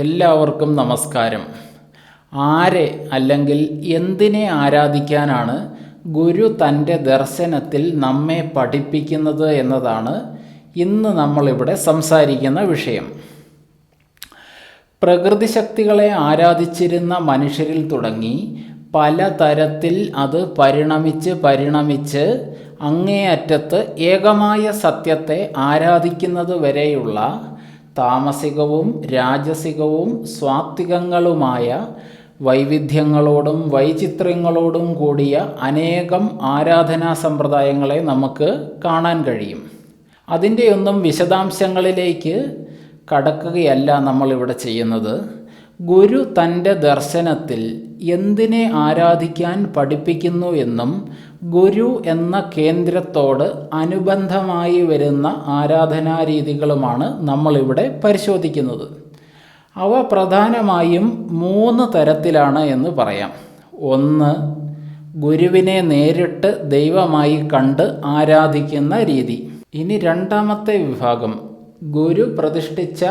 എല്ലാവർക്കും നമസ്കാരം. ആരെ അല്ലെങ്കിൽ എന്തിനെ ആരാധിക്കാനാണ് ഗുരു തന്റെ ദർശനത്തിൽ നമ്മെ പഠിപ്പിക്കുന്നത് എന്നതാണ് ഇന്ന് നമ്മളിവിടെ സംസാരിക്കുന്ന വിഷയം. പ്രകൃതി ശക്തികളെ ആരാധിച്ചിരുന്ന മനുഷ്യരിൽ തുടങ്ങി പലതരത്തിൽ അത് പരിണമിച്ച് പരിണമിച്ച് അങ്ങേയറ്റത്ത് ഏകമായ സത്യത്തെ ആരാധിക്കുന്നത് വരെയുള്ള താമസികവും രാജസികവും സ്വാത്വികങ്ങളുമായ വൈവിധ്യങ്ങളോടും വൈചിത്ര്യങ്ങളോടും കൂടിയ അനേകം ആരാധനാ സമ്പ്രദായങ്ങളെ നമുക്ക് കാണാൻ കഴിയും. അതിന്റെയൊന്നും വിശദാംശങ്ങളിലേക്ക് കടക്കുകയല്ല നമ്മളിവിടെ ചെയ്യുന്നത്. ഗുരു തന്റെ ദർശനത്തിൽ എന്തിനെ ആരാധിക്കാൻ പഠിപ്പിക്കുന്നു എന്നും ഗുരു എന്ന കേന്ദ്രത്തോട് അനുബന്ധമായി വരുന്ന ആരാധനാരീതികളുമാണ് നമ്മളിവിടെ പരിശോധിക്കുന്നത്. അവ പ്രധാനമായും മൂന്ന് തരത്തിലാണ് എന്ന് പറയാം. ഒന്ന് ഗുരുവിനെ നേരിട്ട് ദൈവമായി കണ്ട് ആരാധിക്കുന്ന രീതി. ഇനി രണ്ടാമത്തെ വിഭാഗം ഗുരു പ്രതിഷ്ഠിച്ച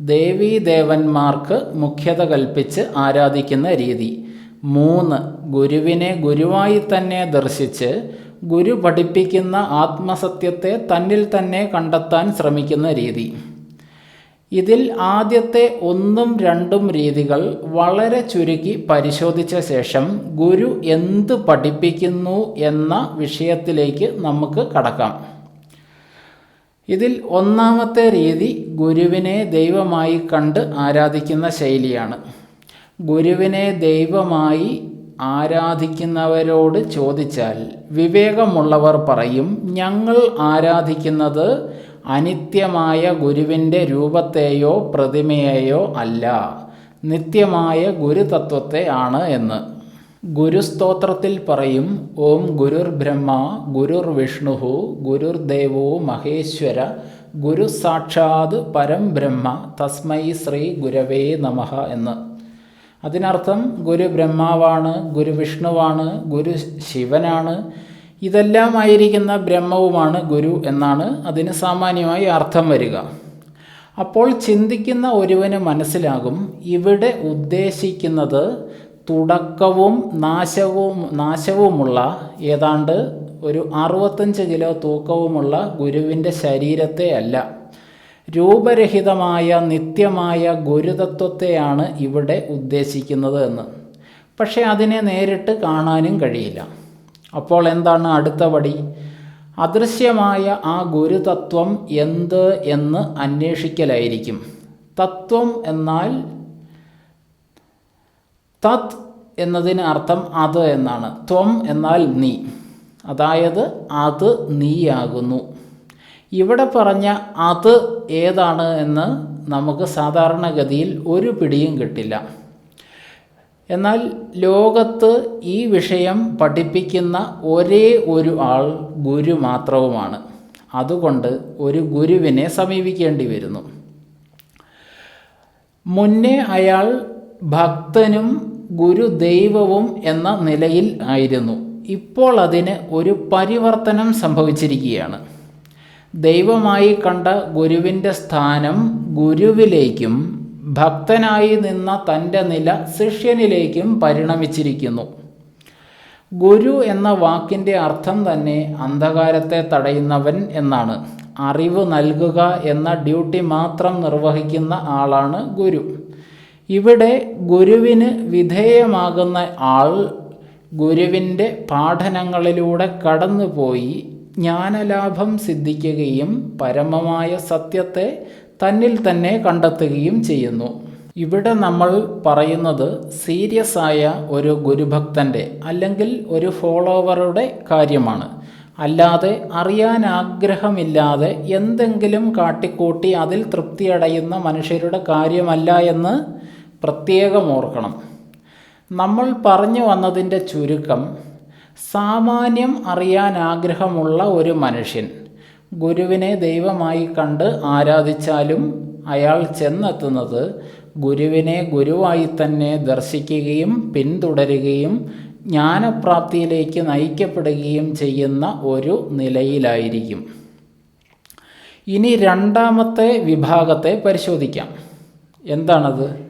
ദേവീദേവന്മാർക്ക് മുഖ്യത കൽപ്പിച്ച് ആരാധിക്കുന്ന രീതി. മൂന്ന് ഗുരുവിനെ ഗുരുവായി തന്നെ ദർശിച്ച് ഗുരു പഠിപ്പിക്കുന്ന ആത്മസത്യത്തെ തന്നിൽ തന്നെ കണ്ടെത്താൻ ശ്രമിക്കുന്ന രീതി. ഇതിൽ ആദ്യത്തെ ഒന്നും രണ്ടും രീതികൾ വളരെ ചുരുക്കി പരിശോധിച്ച ശേഷം ഗുരു എന്ത് പഠിപ്പിക്കുന്നു എന്ന വിഷയത്തിലേക്ക് നമുക്ക് കടക്കാം. ഇതിൽ ഒന്നാമത്തെ രീതി ഗുരുവിനെ ദൈവമായി കണ്ട് ആരാധിക്കുന്ന ശൈലിയാണ്. ഗുരുവിനെ ദൈവമായി ആരാധിക്കുന്നവരോട് ചോദിച്ചാൽ വിവേകമുള്ളവർ പറയും ഞങ്ങൾ ആരാധിക്കുന്നത് അനിത്യമായ ഗുരുവിന്റെ രൂപത്തെയോ പ്രതിമയെയോ അല്ല നിത്യമായ ഗുരുതത്വത്തെ ആണ് എന്ന്. ഗുരുസ്തോത്രത്തിൽ പറയും ഓം ഗുരുർ ബ്രഹ്മ ഗുരുർ വിഷ്ണു ഗുരുർ ദേവോ മഹേശ്വര ഗുരു സാക്ഷാത് പരം ബ്രഹ്മ തസ്മൈ ശ്രീ ഗുരവേ നമഃ എന്ന്. അതിനർത്ഥം ഗുരു ബ്രഹ്മാവാണ് ഗുരു വിഷ്ണുവാണ് ഗുരു ശിവനാണ്. ഇതെല്ലാം ആയിരിക്കുന്ന ബ്രഹ്മവുമാണ് ഗുരു എന്നാണ് അതിന് സാമാന്യമായി അർത്ഥം വരിക. അപ്പോൾ ചിന്തിക്കുന്ന ഒരുവന് മനസ്സിലാകും ഇവിടെ ഉദ്ദേശിക്കുന്നത് തുടക്കവും നാശവും നാശവുമുള്ള ഏതാണ്ട് ഒരു അറുപത്തഞ്ച് കിലോ തൂക്കവുമുള്ള ഗുരുവിന്റെ ശരീരത്തെ അല്ല. രൂപരഹിതമായ നിത്യമായ ഗുരുതത്വത്തെയാണ് ഇവിടെ ഉദ്ദേശിക്കുന്നത് എന്ന്. പക്ഷേ അതിനെ നേരിട്ട് കാണാനും കഴിയില്ല. അപ്പോൾ എന്താണ് അടുത്ത പടി അദൃശ്യമായ ആ ഗുരുതത്വം എന്ത് എന്ന് അന്വേഷിക്കലായിരിക്കും. തത്വം എന്നാൽ തത് എന്നതിന് അർത്ഥം അത് എന്നാണ്. ത്വം എന്നാൽ നീ. അതായത് അത് നീയാകുന്നു. ഇവിടെ പറഞ്ഞ അത് ഏതാണ് എന്ന് നമുക്ക് സാധാരണഗതിയിൽ ഒരു പിടിയും കിട്ടില്ല. എന്നാൽ ലോകത്ത് ഈ വിഷയം പഠിപ്പിക്കുന്ന ഒരേ ഒരു ആൾ ഗുരു മാത്രവുമാണ്. അതുകൊണ്ട് ഒരു ഗുരുവിനെ സമീപിക്കേണ്ടി വരുന്നു. മുന്നേ അയാൾ ഭക്തനും ഗുരുദൈവവും എന്ന നിലയിൽ ആയിരുന്നു. ഇപ്പോൾ അതിന് ഒരു പരിവർത്തനം സംഭവിച്ചിരിക്കുകയാണ്. ദൈവമായി കണ്ട ഗുരുവിന്റെ സ്ഥാനം ഗുരുവിലേക്കും ഭക്തനായി നിന്ന തന്റെ നില ശിഷ്യനിലേക്കും പരിണമിച്ചിരിക്കുന്നു. ഗുരു എന്ന വാക്കിന്റെ അർത്ഥം തന്നെ അന്ധകാരത്തെ തടയുന്നവൻ എന്നാണ്. അറിവ് നൽകുക എന്ന ഡ്യൂട്ടി മാത്രം നിർവഹിക്കുന്ന ആളാണ് ഗുരു. ഇവിടെ ഗുരുവിന് വിധേയമാകുന്ന ആൾ ഗുരുവിന്റെ പാഠനങ്ങളിലൂടെ കടന്നുപോയി ജ്ഞാനലാഭം സിദ്ധിക്കുകയും പരമമായ സത്യത്തെ തന്നിൽ തന്നെ കണ്ടെത്തുകയും ചെയ്യുന്നു. ഇവിടെ നമ്മൾ പറയുന്നത് സീരിയസ് ആയ ഒരു ഗുരുഭക്തന്റെ അല്ലെങ്കിൽ ഒരു ഫോളോവറുടെ കാര്യമാണ്. അല്ലാതെ അറിയാൻ ആഗ്രഹമില്ലാതെ എന്തെങ്കിലും കാട്ടിക്കൂട്ടി അതിൽ തൃപ്തിയടയുന്ന മനുഷ്യരുടെ കാര്യമല്ല എന്ന് പ്രത്യേകം ഓർക്കണം. നമ്മൾ പറഞ്ഞു വന്നതിന്റെ ചുരുക്കം സാമാന്യം അറിയാൻ ആഗ്രഹമുള്ള ഒരു മനുഷ്യൻ. ഗുരുവിനെ ദൈവമായി കണ്ട് ആരാധിച്ചാലും അയാൾ ചെന്നെത്തുന്നത് ഗുരുവിനെ ഗുരുവായി തന്നെ ദർശിക്കുകയും പിന്തുടരുകയും ജ്ഞാനപ്രാപ്തിയിലേക്ക് നയിക്കപ്പെടുകയും ചെയ്യുന്ന ഒരു നിലയിലായിരിക്കും. ഇനി രണ്ടാമത്തെ വിഭാഗത്തെ പരിശോധിക്കാം. എന്താണത്?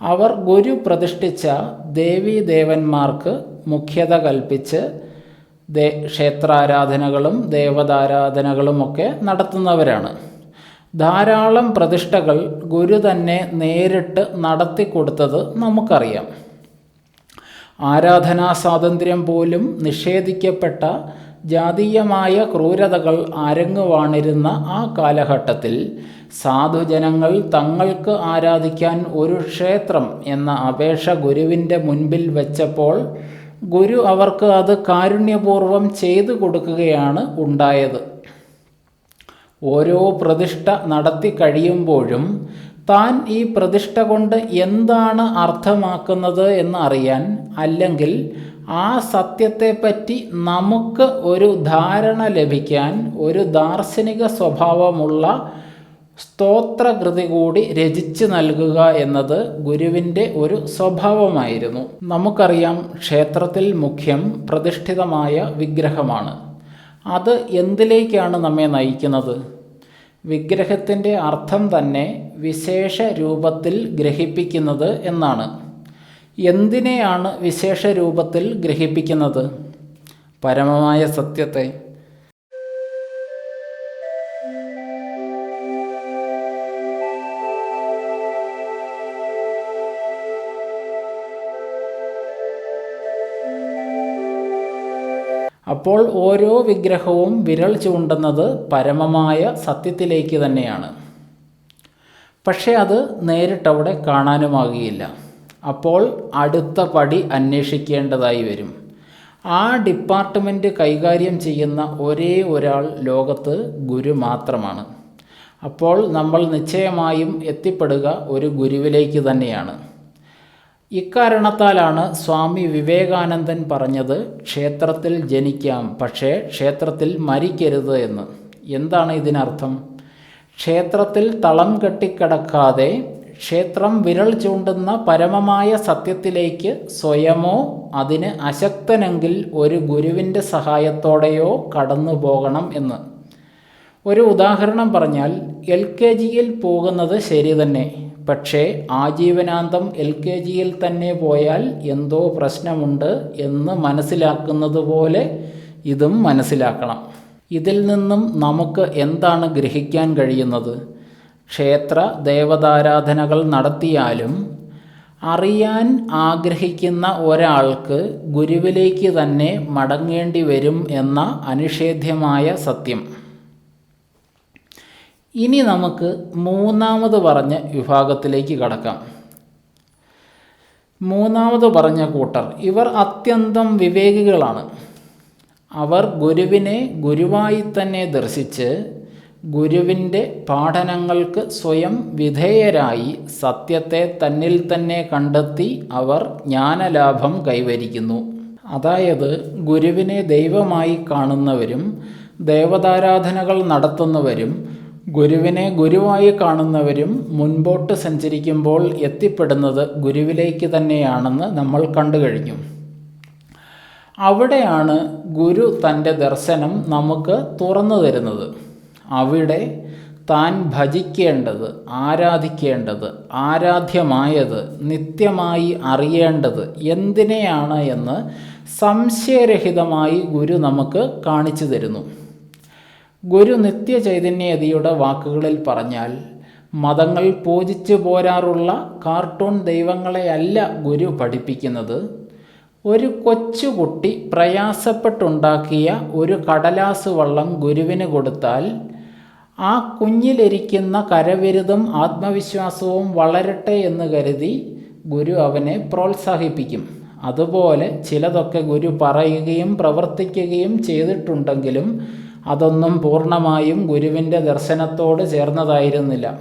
അവർ ഗുരു പ്രതിഷ്ഠിച്ച ദേവീദേവന്മാർക്ക് മുഖ്യത കൽപ്പിച്ച് ദേ ക്ഷേത്രാരാധനകളും ദേവതാരാധനകളുമൊക്കെ നടത്തുന്നവരാണ്. ധാരാളം പ്രതിഷ്ഠകൾ ഗുരു തന്നെ നേരിട്ട് നടത്തിക്കൊടുത്തത് നമുക്കറിയാം. ആരാധനാ സ്വാതന്ത്ര്യം പോലും നിഷേധിക്കപ്പെട്ട ജാതീയമായ ക്രൂരതകൾ അരങ്ങുവാണിരുന്ന ആ കാലഘട്ടത്തിൽ സാധുജനങ്ങൾ തങ്ങൾക്ക് ആരാധിക്കാൻ ഒരു ക്ഷേത്രം എന്ന അപേക്ഷ ഗുരുവിന്റെ മുൻപിൽ വെച്ചപ്പോൾ ഗുരു അവർക്ക് അത് കാരുണ്യപൂർവം ചെയ്തു കൊടുക്കുകയാണ് ഉണ്ടായത്. ഓരോ പ്രതിഷ്ഠ നടത്തി കഴിയുമ്പോഴും താൻ ഈ പ്രതിഷ്ഠ കൊണ്ട് എന്താണ് അർത്ഥമാക്കുന്നത് എന്ന് അറിയാൻ അല്ലെങ്കിൽ ആ സത്യത്തെപ്പറ്റി നമുക്ക് ഒരു ധാരണ ലഭിക്കാൻ ഒരു ദാർശനിക സ്വഭാവമുള്ള സ്തോത്രകൃതി കൂടി രചിച്ചു നൽകുക എന്നത് ഗുരുവിന്റെ ഒരു സ്വഭാവമായിരുന്നു. നമുക്കറിയാം ക്ഷേത്രത്തിൽ മുഖ്യം പ്രതിഷ്ഠിതമായ വിഗ്രഹമാണ്. അത് എന്തിലേക്കാണ് നമ്മെ നയിക്കുന്നത്? വിഗ്രഹത്തിന്റെ അർത്ഥം തന്നെ വിശേഷ രൂപത്തിൽ ഗ്രഹിപ്പിക്കുന്നത് എന്നാണ്. എന്തിനെയാണ് വിശേഷ രൂപത്തിൽ ഗ്രഹിപ്പിക്കുന്നത്? പരമമായ സത്യത്തെ. അപ്പോൾ ഓരോ വിഗ്രഹവും വിരൽ ചൂണ്ടുന്നത് പരമമായ സത്യത്തിലേക്ക് തന്നെയാണ്. പക്ഷേ അത് നേരിട്ടവിടെ കാണാനുമാകിയില്ല. അപ്പോൾ അടുത്ത പടി അന്വേഷിക്കേണ്ടതായി വരും. ആ ഡിപ്പാർട്ട്മെന്റ് കൈകാര്യം ചെയ്യുന്ന ഒരേ ഒരാൾ ലോകത്ത് ഗുരു മാത്രമാണ്. അപ്പോൾ നമ്മൾ നിശ്ചയമായും എത്തിപ്പെടുക ഒരു ഗുരുവിലേക്ക് തന്നെയാണ്. ഇക്കാരണത്താലാണ് സ്വാമി വിവേകാനന്ദൻ പറഞ്ഞത് ക്ഷേത്രത്തിൽ ജനിക്കാം പക്ഷേ ക്ഷേത്രത്തിൽ മരിക്കരുത് എന്ന്. എന്താണ് ഇതിനർത്ഥം? ക്ഷേത്രത്തിൽ തളം കെട്ടിക്കിടക്കാതെ ക്ഷേത്രം വിരൽ ചൂണ്ടുന്ന പരമമായ സത്യത്തിലേക്ക് സ്വയമോ അതിന് അശക്തനെങ്കിൽ ഒരു ഗുരുവിന്റെ സഹായത്തോടെയോ കടന്നു പോകണം എന്ന്. ഒരു ഉദാഹരണം പറഞ്ഞാൽ എൽ കെ ജിയിൽ പോകുന്നത് ശരി തന്നെ. പക്ഷേ ആജീവനാന്തം എൽ കെ ജിയിൽ തന്നെ പോയാൽ എന്തോ പ്രശ്നമുണ്ട് എന്ന് മനസ്സിലാക്കുന്നത് പോലെ ഇതും മനസ്സിലാക്കണം. ഇതിൽ നിന്നും നമുക്ക് എന്താണ് ഗ്രഹിക്കാൻ കഴിയുന്നത്? ക്ഷേത്ര ദേവതാരാധനകൾ നടത്തിയാലും അറിയാൻ ആഗ്രഹിക്കുന്ന ഒരാൾക്ക് ഗുരുവിലേക്ക് തന്നെ മടങ്ങേണ്ടി വരും എന്ന അനിഷേധ്യമായ സത്യം. ഇനി നമുക്ക് മൂന്നാമത് പറഞ്ഞ വിഭാഗത്തിലേക്ക് കടക്കാം. മൂന്നാമത് പറഞ്ഞ കൂട്ടർ ഇവർ അത്യന്തം വിവേകികളാണ്. അവർ ഗുരുവിനെ ഗുരുവായി തന്നെ ദർശിച്ച് ഗുരുവിന്റെ പാഠനങ്ങൾക്ക് സ്വയം വിധേയരായി സത്യത്തെ തന്നിൽ തന്നെ കണ്ടെത്തി അവർ ജ്ഞാനലാഭം കൈവരിക്കുന്നു. അതായത് ഗുരുവിനെ ദൈവമായി കാണുന്നവരും ദേവതാരാധനകൾ നടത്തുന്നവരും ഗുരുവിനെ ഗുരുവായി കാണുന്നവരും മുൻപോട്ട് സഞ്ചരിക്കുമ്പോൾ എത്തിപ്പെടുന്നത് ഗുരുവിലേക്ക് തന്നെയാണെന്ന് നമ്മൾ കണ്ടു കഴിഞ്ഞു. അവിടെയാണ് ഗുരു തന്റെ ദർശനം നമുക്ക് തുറന്നു തരുന്നത്. അവിടെ താൻ ഭജിക്കേണ്ടത് ആരാധിക്കേണ്ടത് ആരാധ്യമായത് നിത്യമായി അറിയേണ്ടത് എന്തിനെയാണ് എന്ന് സംശയരഹിതമായി ഗുരു നമുക്ക് കാണിച്ചു തരുന്നു. ഗുരു നിത്യ ചൈതന്യതിയുടെ വാക്കുകളിൽ പറഞ്ഞാൽ മതങ്ങൾ പൂജിച്ചു പോരാറുള്ള കാർട്ടൂൺ ദൈവങ്ങളെയല്ല ഗുരു പഠിപ്പിക്കുന്നത്. ഒരു കൊച്ചുകുട്ടി പ്രയാസപ്പെട്ടുണ്ടാക്കിയ ഒരു കടലാസ് വള്ളം ഗുരുവിന് കൊടുത്താൽ ആ കുഞ്ഞിലിരിക്കുന്ന കരവിരുതും ആത്മവിശ്വാസവും വളരട്ടെ എന്ന് കരുതി ഗുരു അവനെ പ്രോത്സാഹിപ്പിക്കും. അതുപോലെ ചിലതൊക്കെ ഗുരു പറയുകയും പ്രവർത്തിക്കുകയും ചെയ്തിട്ടുണ്ടെങ്കിലും അതൊന്നും പൂർണമായും ഗുരുവിന്റെ ദർശനത്തോട് ചേർന്നതായിരുന്നില്ല.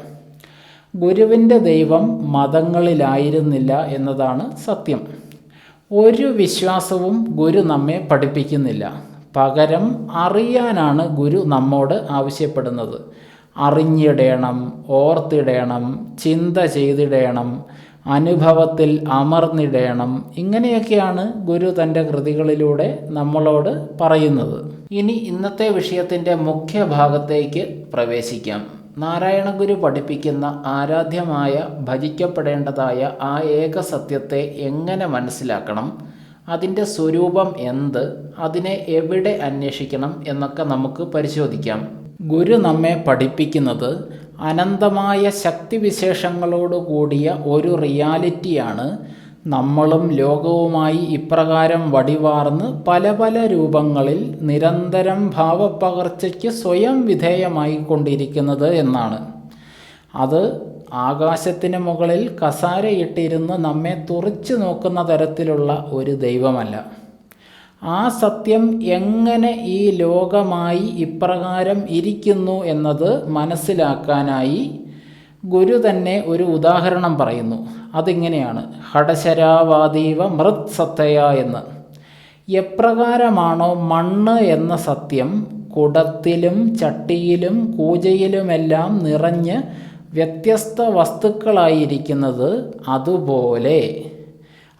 ഗുരുവിന്റെ ദൈവം മതങ്ങളിലായിരുന്നില്ല എന്നതാണ് സത്യം. ഒരു വിശ്വാസവും ഗുരു നമ്മെ പഠിപ്പിക്കുന്നില്ല. പകരം അറിയാനാണ് ഗുരു നമ്മോട് ആവശ്യപ്പെടുന്നത്. അറിഞ്ഞിടേണം ഓർത്തിടേണം ചിന്ത ചെയ്തിടേണം അനുഭവത്തിൽ അമർന്നിടേണം. ഇങ്ങനെയൊക്കെയാണ് ഗുരു തന്റെ കൃതികളിലൂടെ നമ്മളോട് പറയുന്നത്. ഇനി ഇന്നത്തെ വിഷയത്തിന്റെ മുഖ്യ ഭാഗത്തേക്ക് പ്രവേശിക്കാം. നാരായണ ഗുരു പഠിപ്പിക്കുന്ന ആരാധ്യമായ ഭജിക്കപ്പെടേണ്ടതായ ആ ഏക സത്യത്തെ എങ്ങനെ മനസ്സിലാക്കണം? അതിന്റെ സ്വരൂപം എന്ത്? അതിനെ എവിടെ അന്വേഷിക്കണം? എന്നൊക്കെ നമുക്ക് പരിശോധിക്കാം. ഗുരു നമ്മെ പഠിപ്പിക്കുന്നത് അനന്തമായ ശക്തിവിശേഷങ്ങളോട് കൂടിയ ഒരു റിയാലിറ്റിയാണ് നമ്മളും ലോകവുമായി ഇപ്രകാരം വടിവാർന്ന് പല പല രൂപങ്ങളിൽ നിരന്തരം ഭാവപ്പകർച്ചയ്ക്ക് സ്വയം വിധേയമായിക്കൊണ്ടിരിക്കുന്നത് എന്നാണ്. അത് ആകാശത്തിന് മുകളിൽ കസാരയിട്ടിരുന്ന് നമ്മെ തുറച്ചു നോക്കുന്ന തരത്തിലുള്ള ഒരു ദൈവമല്ല. ആ സത്യം എങ്ങനെ ഈ ലോകമായി ഇപ്രകാരം ഇരിക്കുന്നു എന്നത് മനസ്സിലാക്കാനായി ഗുരു തന്നെ ഒരു ഉദാഹരണം പറയുന്നു. അതിങ്ങനെയാണ്. ഹടശരാവാദീവ മൃത് സത്തയ എന്ന്. എപ്രകാരമാണോ മണ്ണ് എന്ന സത്യം കുടത്തിലും ചട്ടിയിലും കൂജയിലുമെല്ലാം നിറഞ്ഞ് വ്യത്യസ്ത വസ്തുക്കളായിരിക്കുന്നത് അതുപോലെ.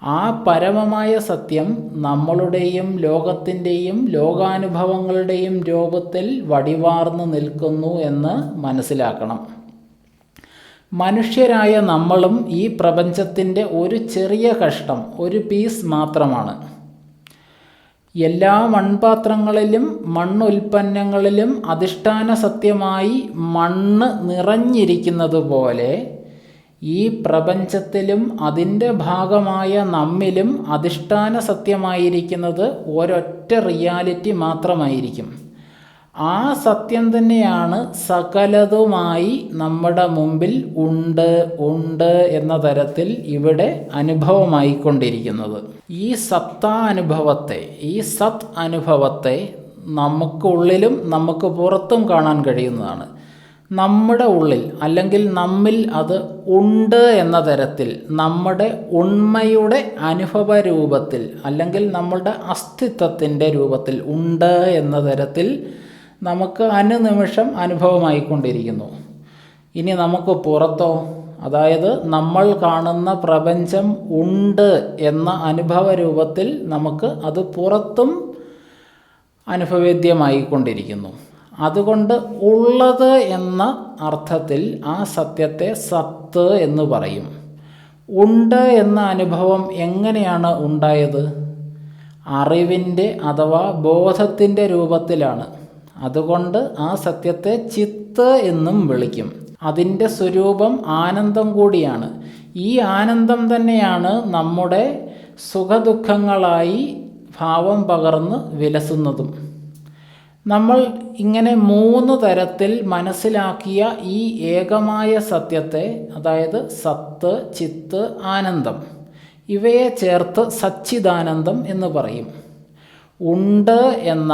ആ പരമമായ സത്യം നമ്മളുടെയും ലോകത്തിന്റെയും ലോകാനുഭവങ്ങളുടെയും രൂപത്തിൽ വടിവാർന്നു നിൽക്കുന്നു എന്ന് മനസ്സിലാക്കണം. മനുഷ്യരായ നമ്മളും ഈ പ്രപഞ്ചത്തിന്റെ ഒരു ചെറിയ കഷ്ടം ഒരു പീസ് മാത്രമാണ്. എല്ലാ മൺപാത്രങ്ങളിലും മണ്ണുൽപ്പന്നങ്ങളിലും അധിഷ്ഠാന സത്യമായി മണ്ണ് നിറഞ്ഞിരിക്കുന്നത് പോലെ ഈ പ്രപഞ്ചത്തിലും അതിന്റെ ഭാഗമായ നമ്മിലും അധിഷ്ഠാന സത്യമായിരിക്കുന്നത് ഒരൊറ്റ റിയാലിറ്റി മാത്രമായിരിക്കും. ആ സത്യം തന്നെയാണ് സകലതുമായി നമ്മുടെ മുമ്പിൽ ഉണ്ട് ഉണ്ട് എന്ന തരത്തിൽ ഇവിടെ അനുഭവമായിക്കൊണ്ടിരിക്കുന്നത്. ഈ സത്താനുഭവത്തെ ഈ സത് അനുഭവത്തെ നമുക്കുള്ളിലും നമുക്ക് പുറത്തും കാണാൻ കഴിയുന്നതാണ്. നമ്മുടെ ഉള്ളിൽ അല്ലെങ്കിൽ നമ്മിൽ അത് ഉണ്ട് എന്ന തരത്തിൽ നമ്മുടെ ഉണ്മയുടെ അനുഭവ രൂപത്തിൽ അല്ലെങ്കിൽ നമ്മളുടെ അസ്തിത്വത്തിന്റെ രൂപത്തിൽ ഉണ്ട് എന്ന തരത്തിൽ നമുക്ക് അനുനിമിഷം അനുഭവമായിക്കൊണ്ടിരിക്കുന്നു. ഇനി നമുക്ക് പുറത്തോ അതായത് നമ്മൾ കാണുന്ന പ്രപഞ്ചം ഉണ്ട് എന്ന അനുഭവ രൂപത്തിൽ നമുക്ക് അത് പുറത്തും അനുഭവേദ്യമായിക്കൊണ്ടിരിക്കുന്നു. അതുകൊണ്ട് ഉള്ളത് എന്ന അർത്ഥത്തിൽ ആ സത്യത്തെ സത്ത് എന്ന് പറയും. ഉണ്ട് എന്ന അനുഭവം എങ്ങനെയാണ് ഉണ്ടായത്? അറിവിന്റെ അഥവാ ബോധത്തിന്റെ രൂപത്തിലാണ്. അതുകൊണ്ട് ആ സത്യത്തെ ചിത്ത് എന്നും വിളിക്കും. അതിന്റെ സ്വരൂപം ആനന്ദം കൂടിയാണ്. ഈ ആനന്ദം തന്നെയാണ് നമ്മുടെ സുഖദുഃഖങ്ങളായി ഭാവം പകർന്ന് വിലസുന്നതും. നമ്മൾ ഇങ്ങനെ മൂന്ന് തരത്തിൽ മനസ്സിലാക്കിയ ഈ ഏകമായ സത്യത്തെ അതായത് സത്ത് ചിത്ത് ആനന്ദം ഇവയെ ചേർത്ത് സച്ചിദാനന്ദം എന്ന് പറയും. ഉണ്ട് എന്ന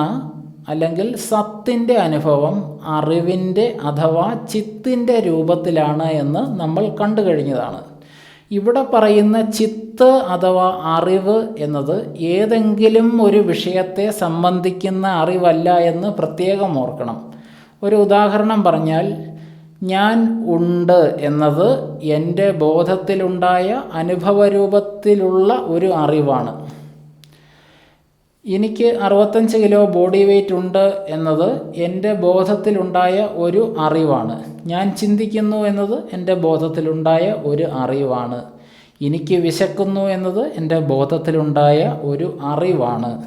അല്ലെങ്കിൽ സത്തിന്റെ അനുഭവം അറിവിന്റെ അഥവാ ചിത്തിന്റെ രൂപത്തിലാണ് എന്ന് നമ്മൾ കണ്ടു കഴിഞ്ഞതാണ് ഇവിടെ പറയുന്ന ചിത്ത് അഥവാ അറിവ് എന്നത് ഏതെങ്കിലും ഒരു വിഷയത്തെ സംബന്ധിക്കുന്ന അറിവല്ല എന്ന് പ്രത്യേകം ഓർക്കണം. ഒരു ഉദാഹരണം പറഞ്ഞാൽ ഞാൻ ഉണ്ട് എന്നത് എന്റെ ബോധത്തിലുണ്ടായ അനുഭവരൂപത്തിലുള്ള ഒരു അറിവാണ്. എനിക്ക് അറുപത്തഞ്ച് കിലോ ബോഡി വെയ്റ്റ് ഉണ്ട് എന്നത് എന്റെ ബോധത്തിലുണ്ടായ ഒരു അറിവാണ്. ഞാൻ ചിന്തിക്കുന്നു എന്നത് എന്റെ ബോധത്തിലുണ്ടായ ഒരു അറിവാണ്. എനിക്ക് വിശക്കുന്നു എന്നത് എന്റെ ബോധത്തിലുണ്ടായ ഒരു അറിവാണ്.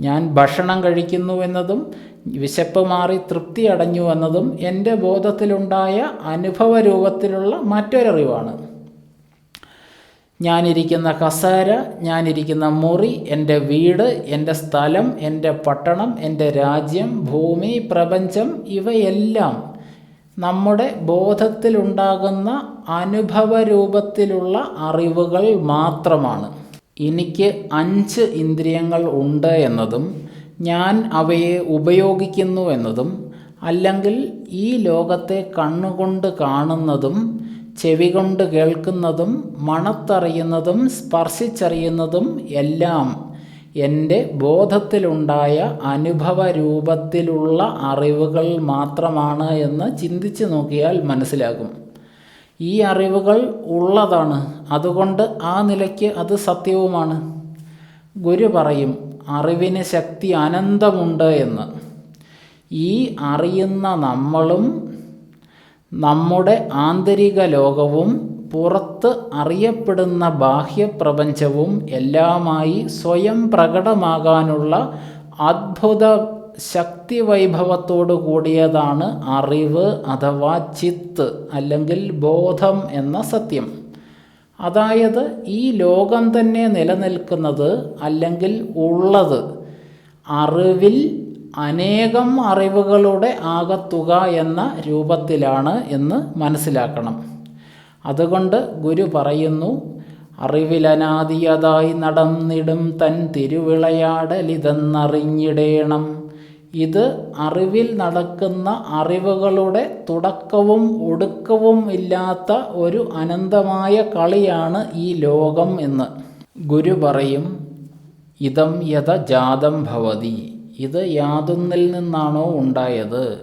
ഞാൻ ഭക്ഷണം കഴിക്കുന്നു എന്നതും വിശപ്പ് മാറി തൃപ്തി അടഞ്ഞു എന്നതും എന്റെ ബോധത്തിലുണ്ടായ അനുഭവ രൂപത്തിലുള്ള മറ്റൊരറിവാണ്. ഞാനിരിക്കുന്ന കസേര ഞാനിരിക്കുന്ന മുറി എന്റെ വീട് എന്റെ സ്ഥലം എന്റെ പട്ടണം എന്റെ രാജ്യം ഭൂമി പ്രപഞ്ചം ഇവയെല്ലാം നമ്മുടെ ബോധത്തിലുണ്ടാകുന്ന അനുഭവ രൂപത്തിലുള്ള അറിവുകൾ മാത്രമാണ്. എനിക്ക് അഞ്ച് ഇന്ദ്രിയങ്ങൾ ഉണ്ട് എന്നതും ഞാൻ അവയെ ഉപയോഗിക്കുന്നു എന്നതും അല്ലെങ്കിൽ ഈ ലോകത്തെ കണ്ണുകൊണ്ട് കാണുന്നതും ചെവി കൊണ്ട് കേൾക്കുന്നതും മണത്തറിയുന്നതും സ്പർശിച്ചറിയുന്നതും എല്ലാം എന്റെ ബോധത്തിലുണ്ടായ അനുഭവ രൂപത്തിലുള്ള അറിവുകൾ മാത്രമാണ് എന്ന് ചിന്തിച്ചു നോക്കിയാൽ മനസ്സിലാകും. ഈ അറിവുകൾ ഉള്ളതാണ്. അതുകൊണ്ട് ആ നിലയ്ക്ക് അത് സത്യവുമാണ്. ഗുരു പറയും അറിവിന് ശക്തി അനന്തമുണ്ട് എന്ന്. ഈ അറിയുന്ന നമ്മളും നമ്മുടെ ആന്തരിക ലോകവും പുറത്ത് അറിയപ്പെടുന്ന ബാഹ്യപ്രപഞ്ചവും എല്ലാമായി സ്വയം പ്രകടമാകാനുള്ള അദ്ഭുത ശക്തി വൈഭവത്തോടു കൂടിയതാണ് അറിവ് അഥവാ ചിത്ത് അല്ലെങ്കിൽ ബോധം എന്ന സത്യം. അതായത് ഈ ലോകം തന്നെ നിലനിൽക്കുന്നത് അല്ലെങ്കിൽ ഉള്ളത് അറിവിൽ അനേകം അറിവുകളുടെ ആകത്തുക എന്ന രൂപത്തിലാണ് എന്ന് മനസ്സിലാക്കണം. അതുകൊണ്ട് ഗുരു പറയുന്നു അറിവിലനാദിയതായി നടന്നിടും തൻ തിരുവിളയാടലിതെന്നറിഞ്ഞിടേണം. ഇത് അറിവിൽ നടക്കുന്ന അറിവുകളുടെ തുടക്കവും ഒടുക്കവും ഇല്ലാത്ത ഒരു അനന്തമായ കളിയാണ് ഈ ലോകം എന്ന്. ഗുരു പറയും ഇതം യഥ ജാതം ഭവതി. ഇത് യാതൊന്നിൽ നിന്നാണോ ഉണ്ടായത്?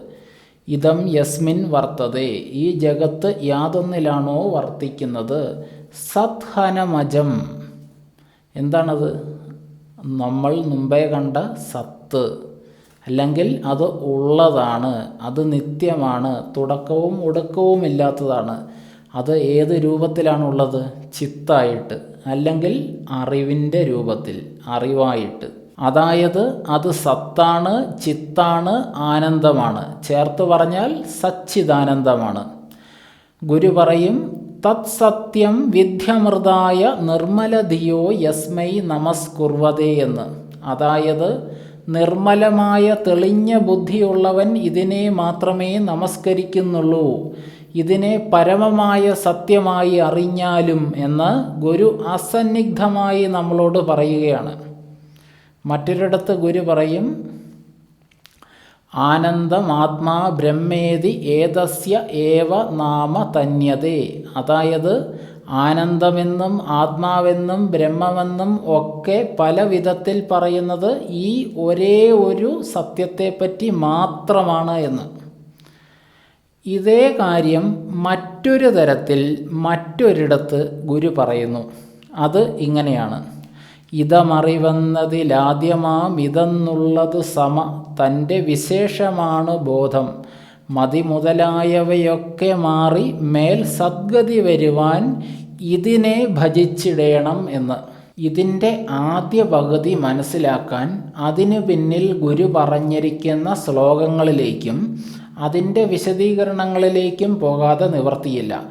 ഇതം യസ്മിൻ വർത്തതേ ഈ ജഗത്ത് യാതൊന്നിലാണോ വർത്തിക്കുന്നത്? സത്ഹനമജം. എന്താണത്? നമ്മൾ മുമ്പേ കണ്ട സത്ത്. അല്ലെങ്കിൽ അത് ഉള്ളതാണ് അത് നിത്യമാണ് തുടക്കവും ഒടുക്കവും ഇല്ലാത്തതാണ്. അത് ഏത് രൂപത്തിലാണുള്ളത്? ചിത്തായിട്ട് അല്ലെങ്കിൽ അറിവിന്റെ രൂപത്തിൽ അറിവായിട്ട്. അതായത് അത് സത്താണ് ചിത്താണ് ആനന്ദമാണ്. ചേർത്ത് പറഞ്ഞാൽ സച്ചിദാനന്ദമാണ്. ഗുരു പറയും തത്സത്യം വിദ്യമൃതായ നിർമ്മലധിയോ യസ്മൈ നമസ്കുർവതേ എന്ന്. അതായത് നിർമ്മലമായ തെളിഞ്ഞ ബുദ്ധിയുള്ളവൻ ഇതിനെ മാത്രമേ നമസ്കരിക്കുന്നുള്ളൂ. ഇതിനെ പരമമായ സത്യമായി അറിഞ്ഞാലും എന്ന് ഗുരു അസന്നിഗ്ധമായി നമ്മളോട് പറയുകയാണ്. മറ്റൊരിടത്ത് ഗുരു പറയും ആനന്ദമാത്മാ ബ്രഹ്മേതി ഏതസ്യ ഏവ നാമ തന്യതേ. അതായത് ആനന്ദമെന്നും ആത്മാവെന്നും ബ്രഹ്മമെന്നും ഒക്കെ പല വിധത്തിൽ പറയുന്നത് ഈ ഒരേ ഒരു സത്യത്തെപ്പറ്റി മാത്രമാണ് എന്ന്. ഇതേ കാര്യം മറ്റൊരു തരത്തിൽ മറ്റൊരിടത്ത് ഗുരു പറയുന്നു. അത് ഇങ്ങനെയാണ്. ഇതമറിവെന്നതിലാദ്യമാം ഇതെന്നുള്ളത് സമ തന്റെ വിശേഷമാണ് ബോധം. മതി മുതലായവയൊക്കെ മാറി മേൽ സദ്ഗതി വരുവാൻ ഇതിനെ ഭജിച്ചിടേണം എന്ന്. ഇതിന്റെ ആദ്യ പകുതി മനസ്സിലാക്കാൻ അതിനു പിന്നിൽ ഗുരു പറഞ്ഞിരിക്കുന്ന ശ്ലോകങ്ങളിലേക്കും അതിന്റെ വിശദീകരണങ്ങളിലേക്കും പോകാതെ നിവർത്തിയില്ല.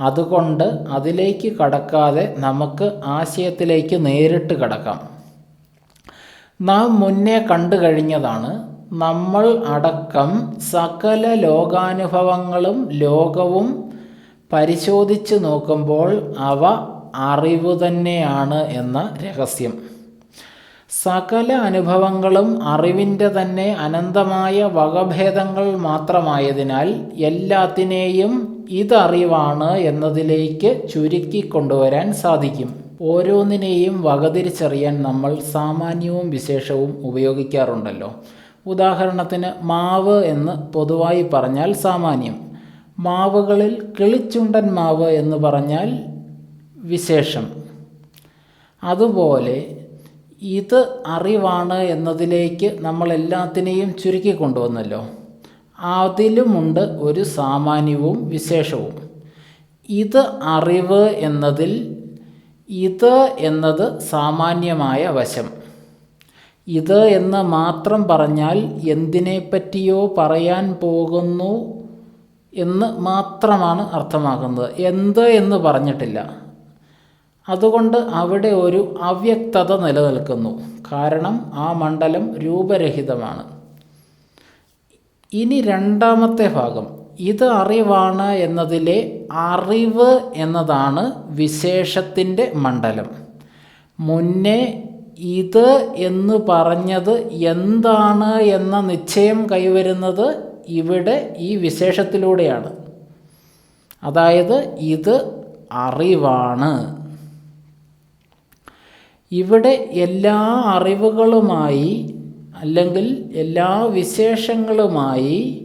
അതുകൊണ്ട് അതിലേക്ക് കടക്കാതെ നമുക്ക് ആശയത്തിലേക്ക് നേരിട്ട് കടക്കാം. നാം മുന്നേ കണ്ടു കഴിഞ്ഞതാണ് നമ്മൾ അടക്കം സകല ലോകാനുഭവങ്ങളും ലോകവും പരിശോധിച്ച് നോക്കുമ്പോൾ അവ അറിവ് തന്നെയാണ് എന്ന രഹസ്യം. സകല അനുഭവങ്ങളും അറിവിന്റെ തന്നെ അനന്തമായ വകഭേദങ്ങൾ മാത്രമായതിനാൽ എല്ലാത്തിനെയും ഇതറിവാണ് എന്നതിലേക്ക് ചുരുക്കി കൊണ്ടുവരാൻ സാധിക്കും. ഓരോന്നിനെയും വകതിരിച്ചറിയാൻ നമ്മൾ സാമാന്യവും വിശേഷവും ഉപയോഗിക്കാറുണ്ടല്ലോ. ഉദാഹരണത്തിന് മാവ് എന്ന് പൊതുവായി പറഞ്ഞാൽ സാമാന്യം. മാവുകളിൽ കിളിച്ചുണ്ടൻ മാവ് എന്ന് പറഞ്ഞാൽ വിശേഷം. അതുപോലെ ഇത് അറിവാണ് എന്നതിലേക്ക് നമ്മൾ എല്ലാത്തിനെയും ചുരുക്കി കൊണ്ടുവന്നല്ലോ. അതിലുമുണ്ട് ഒരു സാമാന്യവും വിശേഷവും. ഇത് അറിവ് എന്നതിൽ ഇത് എന്നത് സാമാന്യമായ വശം. ഇത് എന്ന് മാത്രം പറഞ്ഞാൽ എന്തിനെപ്പറ്റിയോ പറയാൻ പോകുന്നു എന്ന് മാത്രമാണ് അർത്ഥമാക്കുന്നത്. എന്ത് എന്ന് പറഞ്ഞിട്ടില്ല. അതുകൊണ്ട് അവിടെ ഒരു അവ്യക്തത നിലനിൽക്കുന്നു. കാരണം ആ മണ്ഡലം രൂപരഹിതമാണ്. ഇനി രണ്ടാമത്തെ ഭാഗം. ഇത് അറിവാണ് എന്നതിലെ അറിവ് എന്നതാണ് വിശേഷത്തിന്റെ മണ്ഡലം. മുന്നേ ഇത് എന്ന് പറഞ്ഞത് എന്താണ് എന്ന നിശ്ചയം കൈവരുന്നത് ഇവിടെ ഈ വിശേഷത്തിലൂടെയാണ്. അതായത് ഇത് അറിവാണ്. ഇവിടെ എല്ലാ അറിവുകളുമായി അല്ലെങ്കിൽ എല്ലാ വിശേഷങ്ങളുമായി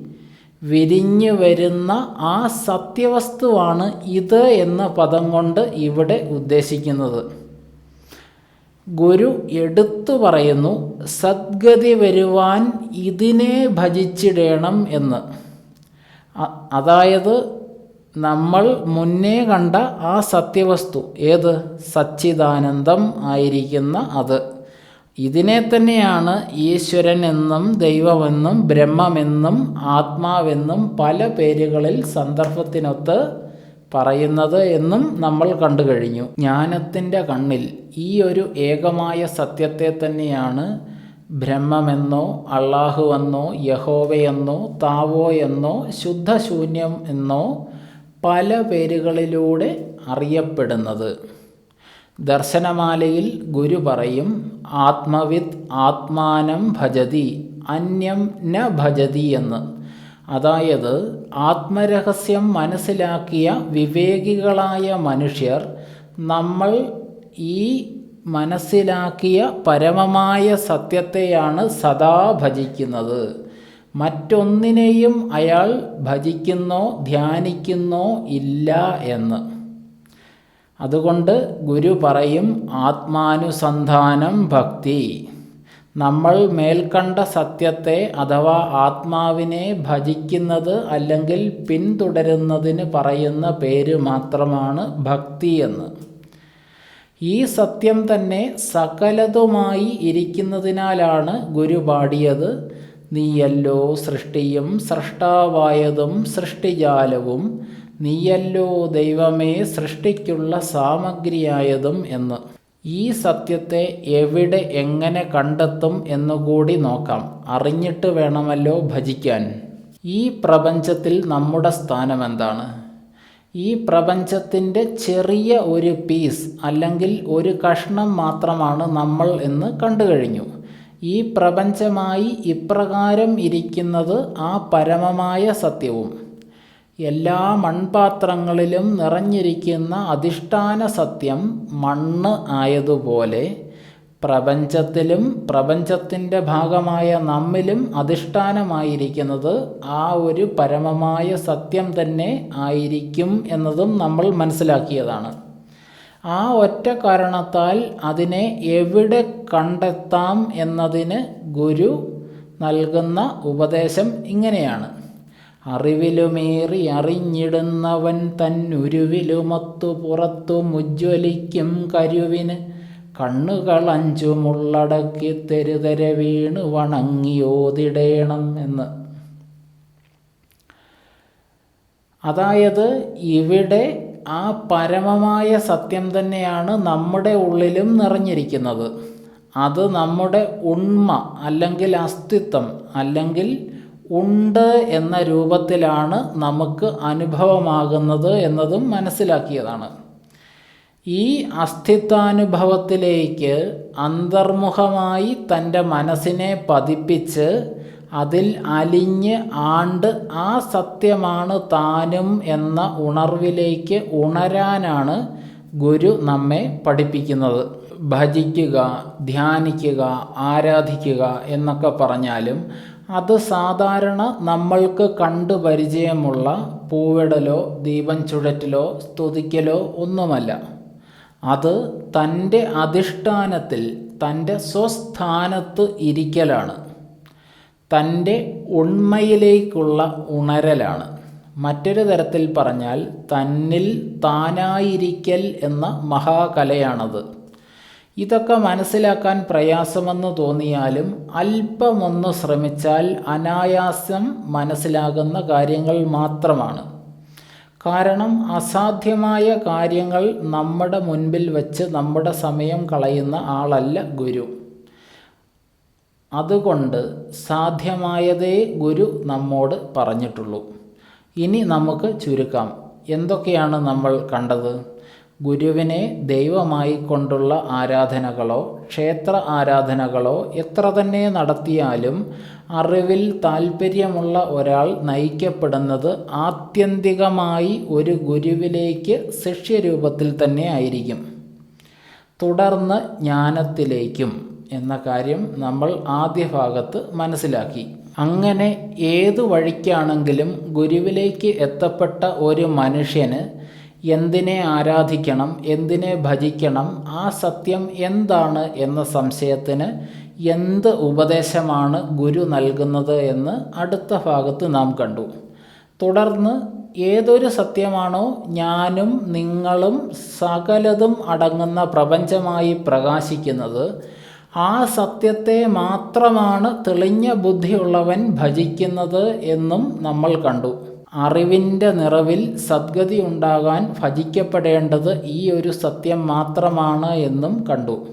വിരിഞ്ഞു വരുന്ന ആ സത്യവസ്തുവാണ് ഇത് എന്ന പദം കൊണ്ട് ഇവിടെ ഉദ്ദേശിക്കുന്നത്. ഗുരു എടുത്തു പറയുന്നു സദ്ഗതി വരുവാൻ ഇതിനെ ഭജിച്ചിടേണം എന്ന്. അതായത് നമ്മൾ മുന്നേ കണ്ട ആ സത്യവസ്തു ഏത്? സച്ചിദാനന്ദം ആയിരിക്കുന്ന അത്. ഇതിനെ തന്നെയാണ് ഈശ്വരൻ എന്നും ദൈവമെന്നും ബ്രഹ്മമെന്നും ആത്മാവെന്നും പല പേരുകളിൽ സന്ദർഭത്തിനൊത്ത് പറയുന്നത് എന്നും നമ്മൾ കണ്ടു കഴിഞ്ഞു. ജ്ഞാനത്തിന്റെ കണ്ണിൽ ഈ ഒരു ഏകമായ സത്യത്തെ തന്നെയാണ് ബ്രഹ്മമെന്നോ അള്ളാഹുവെന്നോ യഹോവയെന്നോ താവോ എന്നോ ശുദ്ധശൂന്യം എന്നോ പല പേരുകളിലൂടെ അറിയപ്പെടുന്നത്. ദർശനമാലയിൽ ഗുരു പറയും ആത്മവിത്ത് ആത്മാനം ഭജതി അന്യം ന ഭജതി എന്ന്. അതായത് ആത്മരഹസ്യം മനസ്സിലാക്കിയ വിവേകികളായ മനുഷ്യർ നമ്മൾ ഈ മനസ്സിലാക്കിയ പരമമായ സത്യത്തെയാണ് സദാ ഭജിക്കുന്നത്. മറ്റൊന്നിനെയും അയാൾ ഭജിക്കുന്നോ ധ്യാനിക്കുന്നോ ഇല്ല എന്ന്. അതുകൊണ്ട് ഗുരു പറയും ആത്മാനുസന്ധാനം ഭക്തി. നമ്മൾ മേൽക്കണ്ട സത്യത്തെ അഥവാ ആത്മാവിനെ ഭജിക്കുന്നത് അല്ലെങ്കിൽ പിന്തുടരുന്നതിന് പറയുന്ന പേര് മാത്രമാണ് ഭക്തി എന്ന്. ഈ സത്യം തന്നെ സകലതുമായി ഇരിക്കുന്നതിനാലാണ് ഗുരു പാടിയത്. നീയല്ലോ സൃഷ്ടിയും സൃഷ്ടാവായതും സൃഷ്ടിജാലവും നീയല്ലോ ദൈവമേ സൃഷ്ടിക്കുള്ള സാമഗ്രിയായതും എന്ന്. ഈ സത്യത്തെ എവിടെ എങ്ങനെ കണ്ടെത്തും എന്നുകൂടി നോക്കാം. അറിഞ്ഞിട്ട് വേണമല്ലോ ഭജിക്കാൻ. ഈ പ്രപഞ്ചത്തിൽ നമ്മുടെ സ്ഥാനം എന്താണ്? ഈ പ്രപഞ്ചത്തിന്റെ ചെറിയ ഒരു പീസ് അല്ലെങ്കിൽ ഒരു കഷ്ണം മാത്രമാണ് നമ്മൾ എന്ന് കണ്ടു കഴിഞ്ഞു ഈ പ്രപഞ്ചമായി ഇപ്രകാരം ഇരിക്കുന്നത് ആ പരമമായ സത്യവും. എല്ലാ മൺപാത്രങ്ങളിലും നിറഞ്ഞിരിക്കുന്ന അധിഷ്ഠാന സത്യം മണ്ണ് ആയതുപോലെ പ്രപഞ്ചത്തിലും പ്രപഞ്ചത്തിന്റെ ഭാഗമായ നമ്മിലും അധിഷ്ഠാനമായിരിക്കുന്നത് ആ ഒരു പരമമായ സത്യം തന്നെ ആയിരിക്കും എന്നതും നമ്മൾ മനസ്സിലാക്കിയതാണ്. ആ ഒറ്റ കാരണത്താൽ അതിനെ എവിടെ കണ്ടെത്താം എന്നതിന് ഗുരു നൽകുന്ന ഉപദേശം ഇങ്ങനെയാണ്. അറിവിലുമേറി അറിഞ്ഞിടുന്നവൻ തന്നുരുവിലുമൊത്തു പുറത്തു മുജ്വലിക്കും കരുവിന്. കണ്ണുകൾ അഞ്ചുമുള്ളടക്കി തെരുതര വീണ് വണങ്ങിയോതിടേണം എന്ന്. അതായത് ഇവിടെ ആ പരമമായ സത്യം തന്നെയാണ് നമ്മുടെ ഉള്ളിലും നിറഞ്ഞിരിക്കുന്നത്. അത് നമ്മുടെ ഉണ്മ അല്ലെങ്കിൽ അസ്തിത്വം അല്ലെങ്കിൽ ഉണ്ട് എന്ന രൂപത്തിലാണ് നമുക്ക് അനുഭവമാകുന്നത് എന്നതും മനസ്സിലാക്കിയതാണ്. ഈ അസ്തിത്വാനുഭവത്തിലേക്ക് അന്തർമുഖമായി തന്റെ മനസ്സിനെ പതിപ്പിച്ച് അതിൽ അലിഞ്ഞ് ആണ്ട് ആ സത്യമാണ് താനും എന്ന ഉണർവിലേക്ക് ഉണരാനാണ് ഗുരു നമ്മെ പഠിപ്പിക്കുന്നത്. ഭജിക്കുക ധ്യാനിക്കുക ആരാധിക്കുക എന്നൊക്കെ പറഞ്ഞാലും അത് സാധാരണ നമ്മൾക്ക് കണ്ടു പരിചയമുള്ള പൂവിടലോ ദീപം ചുഴറ്റലോ സ്തുതിക്കലോ ഒന്നുമല്ല. അത് തന്റെ അധിഷ്ഠാനത്തിൽ തന്റെ സ്വസ്ഥാനത്ത് ഇരിക്കലാണ്. തന്റെ ഉണ്മയിലേക്കുള്ള ഉണരലാണ്. മറ്റൊരു തരത്തിൽ പറഞ്ഞാൽ തന്നിൽ താനായിരിക്കൽ എന്ന മഹാകലയാണത്. ഇതൊക്കെ മനസ്സിലാക്കാൻ പ്രയാസമെന്ന് തോന്നിയാലും അല്പമൊന്ന് ശ്രമിച്ചാൽ അനായാസം മനസ്സിലാകുന്ന കാര്യങ്ങൾ മാത്രമാണ്. കാരണം അസാധ്യമായ കാര്യങ്ങൾ നമ്മുടെ മുൻപിൽ വച്ച് നമ്മുടെ സമയം കളയുന്ന ആളല്ല ഗുരു. അതുകൊണ്ട് സാധ്യമായതേ ഗുരു നമ്മോട് പറഞ്ഞിട്ടുള്ളൂ. ഇനി നമുക്ക് ചുരുക്കാം. എന്തൊക്കെയാണ് നമ്മൾ കണ്ടത്? ഗുരുവിനെ ദൈവമായി കൊണ്ടുള്ള ആരാധനകളോ ക്ഷേത്ര ആരാധനകളോ എത്ര തന്നെ നടത്തിയാലും അറിവിൽ താല്പര്യമുള്ള ഒരാൾ നയിക്കപ്പെടുന്നത് ആത്യന്തികമായി ഒരു ഗുരുവിലേക്ക് ശിഷ്യരൂപത്തിൽ തന്നെ ആയിരിക്കും. തുടർന്ന് ജ്ഞാനത്തിലേക്കും എന്ന കാര്യം നമ്മൾ ആദ്യ ഭാഗത്ത് മനസ്സിലാക്കി. അങ്ങനെ ഏതു വഴിക്കാണെങ്കിലും ഗുരുവിലേക്ക് എത്തപ്പെട്ട ഒരു മനുഷ്യന് എന്തിനെ ആരാധിക്കണം എന്തിനെ ഭജിക്കണം ആ സത്യം എന്താണ് എന്ന സംശയത്തിന് എന്ത് ഉപദേശമാണ് ഗുരു നൽകുന്നത് എന്ന് അടുത്ത ഭാഗത്ത് നാം കണ്ടു. തുടർന്ന് ഏതൊരു സത്യമാണോ ഞാനും നിങ്ങളും സകലതും അടങ്ങുന്ന പ്രപഞ്ചമായി പ്രകാശിക്കുന്നത് ആ സത്യത്തെ മാത്രമാണ് തെളിഞ്ഞ ബുദ്ധിയുള്ളവൻ ഭജിക്കുന്നത് എന്നും നമ്മൾ കണ്ടു. അറിവിന്റെ നിറവിൽ സദ്ഗതി ഉണ്ടാകാൻ ഭജിക്കപ്പെടേണ്ടത് ഈ ഒരു സത്യം മാത്രമാണ് എന്നും കണ്ടു.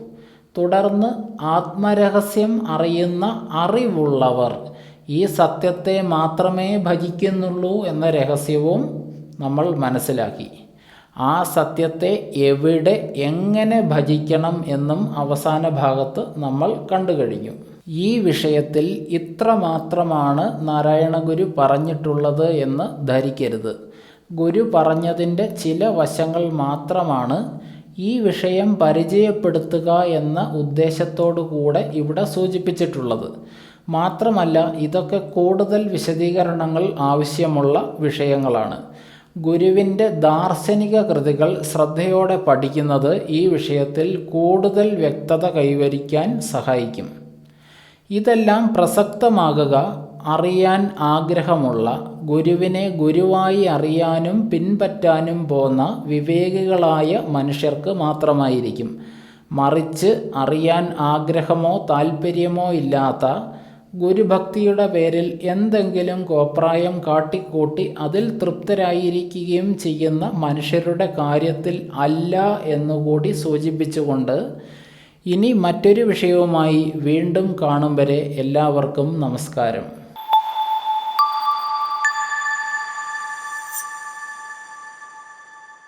തുടർന്ന് ആത്മരഹസ്യം അറിയുന്ന അറിവുള്ളവർ ഈ സത്യത്തെ മാത്രമേ ഭജിക്കുന്നുള്ളൂ എന്ന രഹസ്യവും നമ്മൾ മനസ്സിലാക്കി. ആ സത്യത്തെ എവിടെ എങ്ങനെ ഭജിക്കണം എന്നും അവസാന ഭാഗത്ത് നമ്മൾ കണ്ടു കഴിഞ്ഞു. ഈ വിഷയത്തിൽ ഇത്ര മാത്രമാണ് നാരായണ ഗുരു പറഞ്ഞിട്ടുള്ളത് എന്ന് ധരിക്കരുത്. ഗുരു പറഞ്ഞതിന്റെ ചില വശങ്ങൾ മാത്രമാണ് ഈ വിഷയം പരിചയപ്പെടുത്തുക എന്ന ഉദ്ദേശത്തോടു കൂടെ ഇവിടെ സൂചിപ്പിച്ചിട്ടുള്ളത്. മാത്രമല്ല ഇതൊക്കെ കൂടുതൽ വിശദീകരണങ്ങൾ ആവശ്യമുള്ള വിഷയങ്ങളാണ്. ഗുരുവിന്റെ ദാർശനിക കൃതികൾ ശ്രദ്ധയോടെ പഠിക്കുന്നത് ഈ വിഷയത്തിൽ കൂടുതൽ വ്യക്തത കൈവരിക്കാൻ സഹായിക്കും. ഇതെല്ലാം പ്രസക്തമാകുക അറിയാൻ ആഗ്രഹമുള്ള ഗുരുവിനെ ഗുരുവായി അറിയാനും പിൻപറ്റാനും പോന്ന വിവേകികളായ മനുഷ്യർക്ക് മാത്രമായിരിക്കും. മറിച്ച് അറിയാൻ ആഗ്രഹമോ താല്പര്യമോ ഇല്ലാത്ത ഗുരുഭക്തിയുടെ പേരിൽ എന്തെങ്കിലും കോപ്രായം കാട്ടിക്കൂട്ടി അതിൽ തൃപ്തരായിരിക്കുകയും ചെയ്യുന്ന മനുഷ്യരുടെ കാര്യത്തിൽ അല്ല എന്നുകൂടി സൂചിപ്പിച്ചുകൊണ്ട് ഇനി മറ്റൊരു വിഷയവുമായി വീണ്ടും കാണും വരെ എല്ലാവർക്കും നമസ്കാരം.